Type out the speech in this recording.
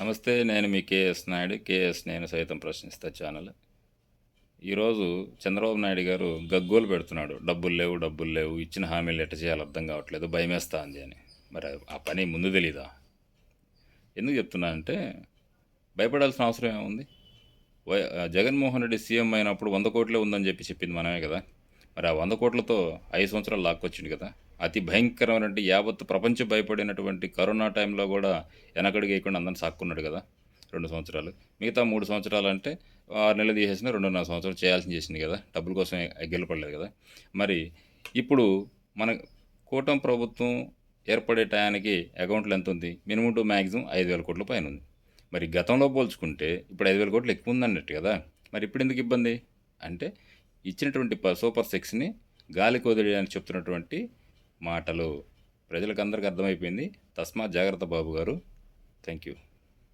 నమస్తే నేను మీ KS Naidu. KS నేను సైతం ప్రశ్నిస్తా ఛానల్. ఈరోజు చంద్రబాబు నాయుడు గారు గగ్గోలు పెడుతున్నాడు. డబ్బులు లేవు డబ్బులు లేవు ఇచ్చిన హామీలు ఎట్ట చేయాలి అర్థం కావట్లేదు భయమేస్తా అంది అని. మరి ఆ పని ముందు తెలీదా? ఎందుకు చెప్తున్నా అంటే భయపడాల్సిన అవసరం ఏముంది? వై జగన్మోహన్ రెడ్డి సీఎం అయినప్పుడు వంద కోట్లే ఉందని చెప్పి చెప్పింది మనమే కదా. మరి ఆ వంద కోట్లతో ఐదు సంవత్సరాలు లాక్కొచ్చింది కదా. అతి భయంకరమైనటువంటి యావత్ ప్రపంచం భయపడినటువంటి కరోనా టైంలో కూడా వెనకడికి వేయకుండా అందరిని సాక్కున్నాడు కదా రెండు సంవత్సరాలు. మిగతా మూడు సంవత్సరాలు అంటే ఆరు నెలలు తీసేసిన రెండున్నర సంవత్సరాలు చేయాల్సింది చేసింది కదా డబ్బుల కోసం గెలపడలేదు కదా. మరి ఇప్పుడు మన కూటమి ప్రభుత్వం ఏర్పడే టయానికి అకౌంట్లు ఎంత ఉంది? మినిమం టు మ్యాక్సిమం ఐదు వేల కోట్ల పైన ఉంది. మరి గతంలో పోల్చుకుంటే ఇప్పుడు ఐదు వేల కోట్లు ఎక్కువ ఉందన్నట్టు కదా మరి ఇప్పుడు ఎందుకు ఇబ్బంది? అంటే ఇచ్చినటువంటి ప- సూపర్ సిక్స్ని గాలికి వదిలేయడానికి చెప్తున్నటువంటి మాటలు ప్రజలకు అందరికీ అర్థమైపోయింది. తస్మాత్ జాగ్రత్త బాబు గారు. Thank you